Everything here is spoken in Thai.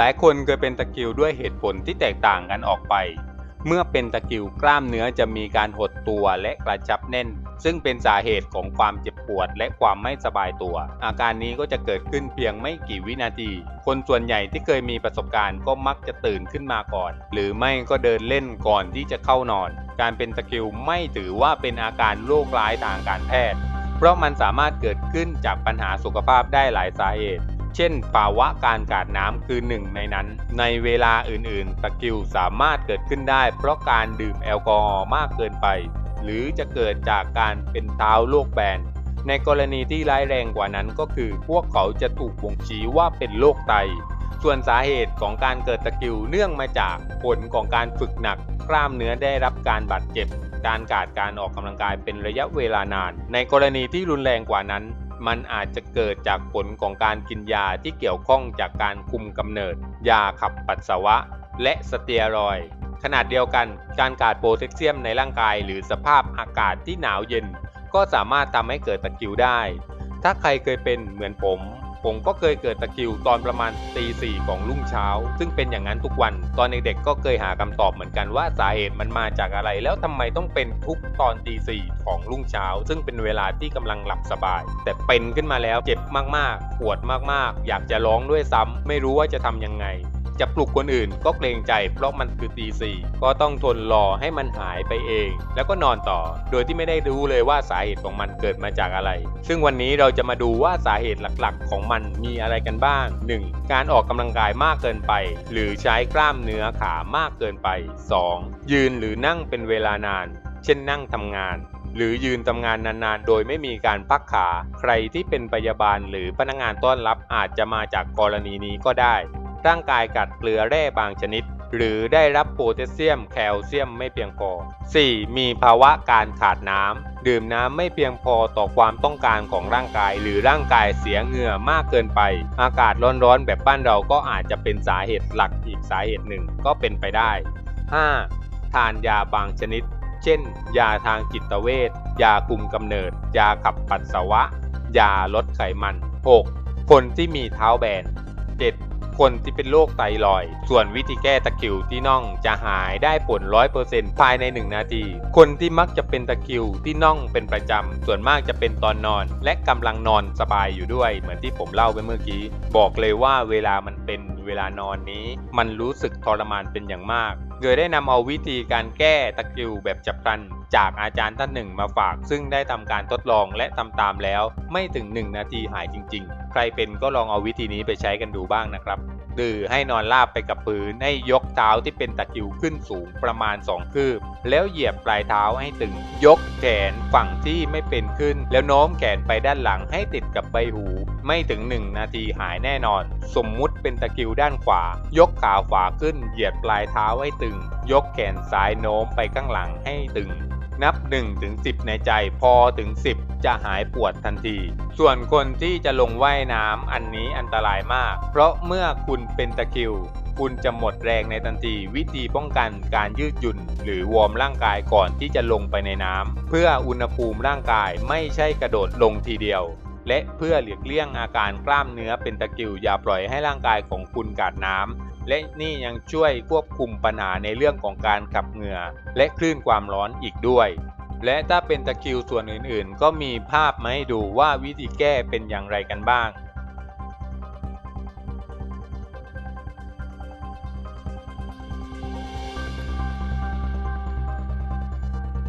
หลายคนเคยเป็นตะคริวด้วยเหตุผลที่แตกต่างกันออกไป เมื่อเป็นตะคริวกล้ามเนื้อจะมีการหดตัวและกระชับแน่น ซึ่งเป็นสาเหตุของความเจ็บปวดและความไม่สบายตัว อาการนี้ก็จะเกิดขึ้นเพียงไม่กี่วินาที คนส่วนใหญ่ที่เคยมีประสบการณ์ก็มักจะตื่นขึ้นมาก่อน หรือไม่ก็เดินเล่นก่อนที่จะเข้านอน การเป็นตะคริวไม่ถือว่าเป็นอาการโรคร้ายทางการแพทย์ เพราะมันสามารถเกิดขึ้นจากปัญหาสุขภาพได้หลายสาเหตุ เช่นภาวะการขาดน้ำคือหนึ่งในนั้น ในเวลาอื่นๆ ตะคริวสามารถเกิดขึ้นได้ เพราะการดื่มแอลกอฮอล์มากเกินไป หรือจะเกิดจากการเป็นเท้าโรคแบนในกรณีที่ร้ายแรงกว่านั้นก็คือ พวกเขาจะถูกบ่งชี้ว่าเป็นโรคไต ส่วนสาเหตุของการเกิดตะคริวเนื่องมาจากผลของการฝึกหนักกล้ามเนื้อได้รับการบาดเจ็บ การขาดการออกกำลังกายเป็นระยะเวลานาน ในกรณีที่รุนแรงกว่านั้น มันอาจจะเกิดจากผลของการกินยาที่เกี่ยวข้องจากการคุมกำเนิด ยาขับปัสสาวะ และสเตียรอย์ขนาดเดียวกัน การขาดโพแทสเซียมในร่างกายหรือสภาพอากาศที่หนาวเย็น ก็สามารถทำให้เกิดตะคริวได้ ถ้าใครเคยเป็นเหมือนผม ผมก็เคยเกิดตะคิวตอนประมาณตีสี่ของรุ่งเช้า ซึ่งเป็นอย่างนั้นทุกวัน ตอนเด็กๆก็เคยหาคำตอบเหมือนกันว่าสาเหตุมันมาจากอะไร แล้วทำไมต้องเป็นทุกตอนตีสี่ของรุ่งเช้า ซึ่งเป็นเวลาที่กำลังหลับสบาย แต่เป็นขึ้นมาแล้วเจ็บมากๆ ปวดมากๆ อยากจะร้องด้วยซ้ำไม่รู้ว่าจะทำยังไง จะปลุกคนอื่นก็เกรงใจเพราะมันคือตีสี่ก็ต้องทนรอให้มันหายไปเอง แล้วก็นอนต่อ โดยที่ไม่ได้รู้เลยว่าสาเหตุของมันเกิดมาจากอะไร ซึ่งวันนี้เราจะมาดูว่าสาเหตุหลักๆ ของมันมีอะไรกันบ้าง 1. การออกกำลังกายมากเกินไป หรือใช้กล้ามเนื้อขามากเกินไป 2. ยืนหรือนั่งเป็นเวลานาน เช่นนั่งทำงานหรือยืนทำงานนานๆ โดยไม่มีการพักขา ใครที่เป็นพยาบาลหรือพนักงานต้อนรับอาจจะมาจากกรณีนี้ก็ได้ ร่างกายกัดเกลือแร่บางชนิด หรือได้รับโพแทสเซียมแคลเซียมไม่เพียงพอ 4. มีภาวะการขาดน้ำ ดื่มน้ำไม่เพียงพอต่อความต้องการของร่างกาย หรือร่างกายเสียเหงื่อมากเกินไป อากาศร้อนๆแบบบ้านเราก็อาจจะเป็นสาเหตุหลักอีกสาเหตุหนึ่งก็เป็นไปได้ 5. ทานยาบางชนิด เช่น ยาทางจิตเวชยาคุมกำเนิด ยาขับปัสสาวะ ยาลดไขมัน 6. คนที่มีเท้าแบน 7. คนที่เป็นโรคไตรอย ส่วนวิธีแก้ตะคริวที่น่องจะหายได้ผล 100%ภายใน 1 นาที คนที่มักจะเป็นตะคริวที่น่องเป็นประจำ ส่วนมากจะเป็นตอนนอน และกำลังนอนสบายอยู่ด้วย เหมือนที่ผมเล่าไปเมื่อกี้ บอกเลยว่าเวลามันเป็นเวลานอนนี้ มันรู้สึกทรมานเป็นอย่างมาก เคยได้นำเอาวิธีการแก้ตะกิวแบบจับพลัน จากอาจารย์ท่านหนึ่งมาฝาก ซึ่งได้ทำการทดลองและทำตามแล้ว ไม่ถึง 1 นาทีหายจริง ๆ ใครเป็นก็ลองเอาวิธีนี้ไปใช้กันดูบ้างนะครับ ดือให้นอนราบไปกับพื้นให้ยกเท้าที่เป็นตะคริวขึ้นสูงประมาณ 2 คืบ แล้วเหยียบปลายเท้าให้ตึง ยกแขนฝั่งที่ไม่เป็นขึ้น แล้วโน้มแขนไปด้านหลังให้ติดกับใบหู ไม่ถึง 1 นาทีหายแน่นอน สมมุติเป็นตะคริวด้านขวา ยกขาขวาขึ้น เหยียดปลายเท้าให้ตึง ยกแขนซ้ายโน้มไปข้างหลังให้ตึง นับ 1 ถึง 10 ในใจพอถึง 10 จะหายปวดทันที ส่วนคนที่จะลงว่ายน้ำอันนี้อันตรายมาก เพราะเมื่อคุณเป็นตะคิว คุณจะหมดแรงในทันที วิธีป้องกันการยืดหยุ่น หรือวอร์มร่างกายก่อนที่จะลงไปในน้ำเพื่ออุณหภูมิร่างกายไม่ใช่กระโดดลงทีเดียวและเพื่อหลีกเลี่ยงอาการกล้ามเนื้อเป็นตะคิวอย่าปล่อยให้ร่างกายของคุณขาดน้ำ และนี่ยังช่วยควบคุมปัญหาในเรื่องของการขับเหงื่อ และคลื่นความร้อนอีกด้วย และถ้าเป็นตะคริวส่วนอื่นๆ ก็มีภาพมาให้ดูว่าวิธีแก้เป็นอย่างไรกันบ้าง